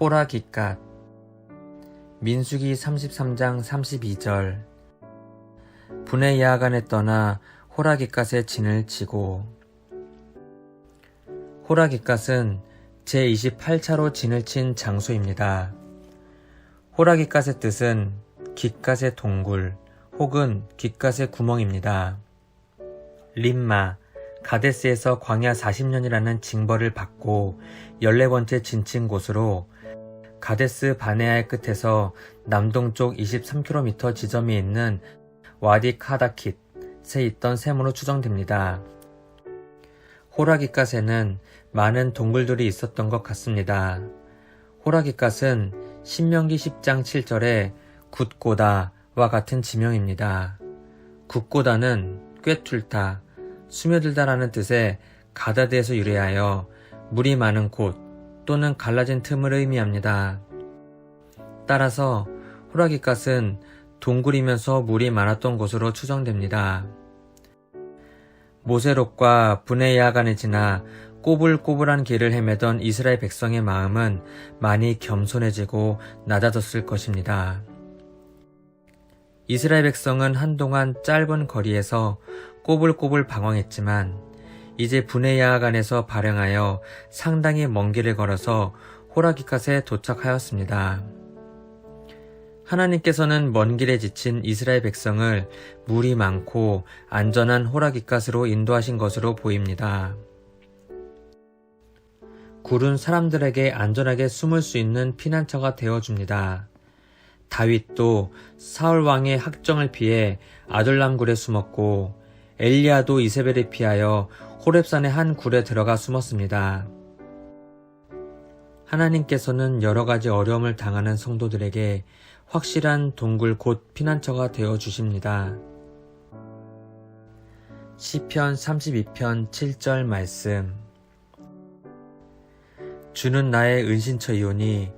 호라기갓 민수기 33장 32절 분의 야간에 떠나 호라기갓의 진을 치고 호라기갓은 제28차로 진을 친 장소입니다. 호라기갓의 뜻은 깃갓의 동굴 혹은 깃갓의 구멍입니다. 림마, 가데스에서 광야 40년이라는 징벌을 받고 14번째 진친 곳으로 가데스 바네아의 끝에서 남동쪽 23km 지점이 있는 와디 카다킷에 있던 셈으로 추정됩니다. 호라기갓에는 많은 동굴들이 있었던 것 같습니다. 호라기갓은 신명기 10장 7절에 굿고다와 같은 지명입니다. 굿고다는 꿰뚫다, 스며들다라는 뜻의 가다드에서 유래하여 물이 많은 곳 또는 갈라진 틈을 의미합니다. 따라서 호라기갓은 동굴이면서 물이 많았던 곳으로 추정됩니다. 모세롯과 분의 야간에 지나 꼬불꼬불한 길을 헤매던 이스라엘 백성의 마음은 많이 겸손해지고 낮아졌을 것입니다. 이스라엘 백성은 한동안 짧은 거리에서 꼬불꼬불 방황했지만 이제 분의 야간에서 발행하여 상당히 먼 길을 걸어서 호라기갓에 도착하였습니다. 하나님께서는 먼 길에 지친 이스라엘 백성을 물이 많고 안전한 호라기갓으로 인도하신 것으로 보입니다. 굴은 사람들에게 안전하게 숨을 수 있는 피난처가 되어줍니다. 다윗도 사울 왕의 학정을 피해 아둘람 굴에 숨었고 엘리야도 이세벨에 피하여 호렙산의 한 굴에 들어가 숨었습니다. 하나님께서는 여러 가지 어려움을 당하는 성도들에게 확실한 동굴 곧 피난처가 되어 주십니다. 시편 32편 7절 말씀 주는 나의 은신처이오니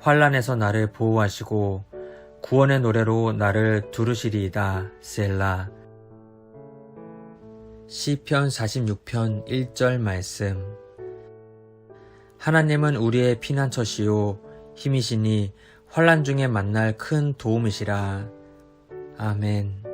환란에서 나를 보호하시고 구원의 노래로 나를 두르시리이다 셀라. 시편 46편 1절 말씀. 하나님은 우리의 피난처시요 힘이시니 환란 중에 만날 큰 도움이시라. 아멘